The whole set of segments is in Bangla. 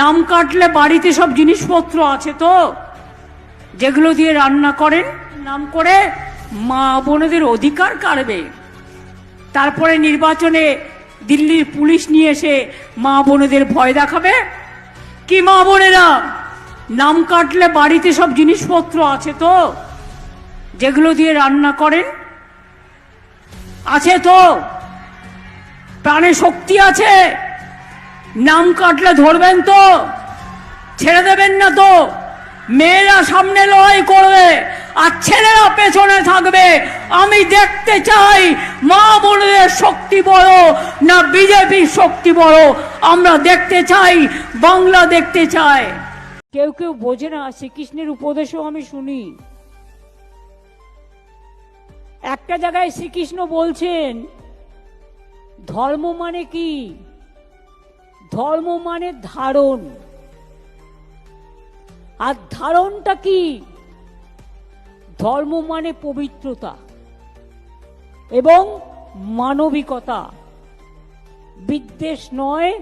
নাম কাটলে বাড়িতে সব জিনিসপত্র আছে তো? যেগুলো দিয়ে রান্না করেন, নাম করে মা বোনেদের অধিকার কাড়বে তারপরে নির্বাচনে দিল্লির পুলিশ নিয়ে এসে মা বোনেদের ভয় দেখাবে? কি মা বোনেরা? নাম কাটলে বাড়িতে সব জিনিসপত্র আছে তো? যেগুলো দিয়ে রান্না করেন, আছে তো? প্রাণে শক্তি আছে? নাম কাটলে ধরবেন তো। ছেড়ে দেবেন না তো। মেয়েরা সামনে লড়াই করবে আর ছেলেরা পেছনে থাকবে। আমি দেখতে চাই মা বোনদের শক্তি বড় না বিজেপির শক্তি বড়। আমরা দেখতে চাই, বাংলা দেখতে চাই। কেউ কেউ বোঝে না, শ্রীকৃষ্ণের উপদেশও আমি শুনি। একটা জায়গায় শ্রীকৃষ্ণ বলছেন, ধর্ম মানে কি? ধর্ম মানে ধারণ। আর ধারণটা কি? ধর্ম মানে পবিত্রতা এবং মানবিকতা। বিদ্বেষ নয়,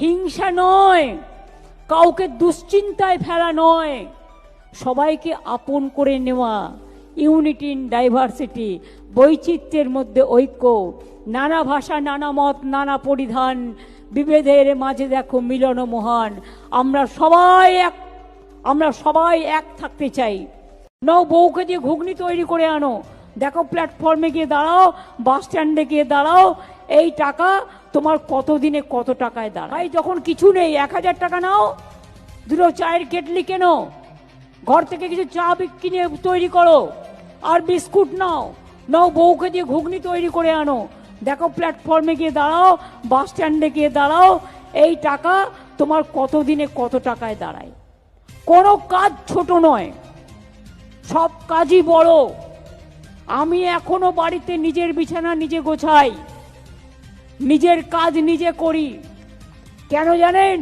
হিংসা নয়, কাউকে দুশ্চিন্তায় ফেলা নয়। সবাইকে আপন করে নেওয়া, ইউনিটি ইন ডাইভার্সিটি, বৈচিত্র্যের মধ্যে ঐক্য, নানা ভাষা, নানা মত, নানা পরিধান বিভেদের মাঝে দেখো মিলন মহান। আমরা সবাই এক, আমরা সবাই এক থাকতে চাই। নাও বউকে দিয়ে ঘুগনি তৈরি করে আনো। দেখো প্ল্যাটফর্মে গিয়ে দাঁড়াও বাস স্ট্যান্ডে গিয়ে দাঁড়াও। এই টাকা তোমার কত দিনে কত টাকায় দাঁড়ায়? যখন কিছু নেই, এক হাজার টাকা নাও। দুটো চায়ের কেটলি কেনো। ঘর থেকে কিছু চা কিনে তৈরি করো। আর বিস্কুট নাও। নাও বউকে দিয়ে ঘুগনি তৈরি করে আনো। দেখো প্ল্যাটফর্মে গিয়ে দাঁড়াও বাস স্ট্যান্ডে গিয়ে দাঁড়াও, এই টাকা তোমার কত দিনে কত টাকায় দাঁড়ায়? কোনো কাজ ছোট নয়, সব কাজই বড়। আমি এখনও বাড়িতে নিজের বিছানা নিজে গোছাই, নিজের কাজ নিজে করি। কেন জানেন?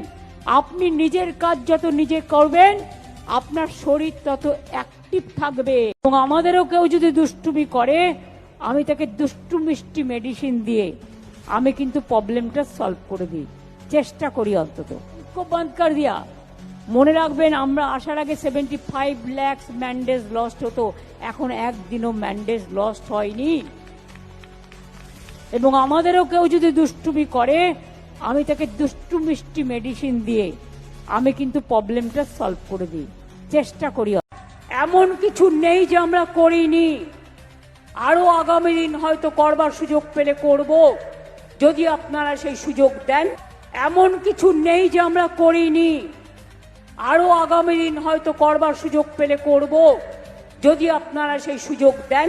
আপনি নিজের কাজ যত নিজে করবেন, আপনার শরীর তত অ্যাক্টিভ থাকবে। এবং আমাদেরও কেউ যদি দুষ্টুমি করে আমি তাকে দুষ্টু মিষ্টি মেডিসিন দিয়ে আমি কিন্তু প্রবলেমটা সলভ করে দিই। চেষ্টা করি অন্তত। খুব বন্ধ কর দিয়া। মনে রাখবেন, আমরা আসার আগে seventy five lakhs mandays lost হতো। এখন একদিনও ম্যান্ডেজ লস্ট হয়নি। এবং আমাদেরও কেউ যদি দুষ্টুমি করে, আমি তাকে দুষ্টু মিষ্টি মেডিসিন দিয়ে আমি কিন্তু প্রবলেমটা সলভ করে দিই। চেষ্টা করি। এমন কিছু নেই যে আমরা করিনি। আরও আগামী দিন হয়তো করবার সুযোগ পেলে করব। যদি আপনারা সেই সুযোগ দেন, এমন কিছু নেই যে আমরা করিনি। আরও আগামী দিন হয়তো করবার সুযোগ পেলে করব। যদি আপনারা সেই সুযোগ দেন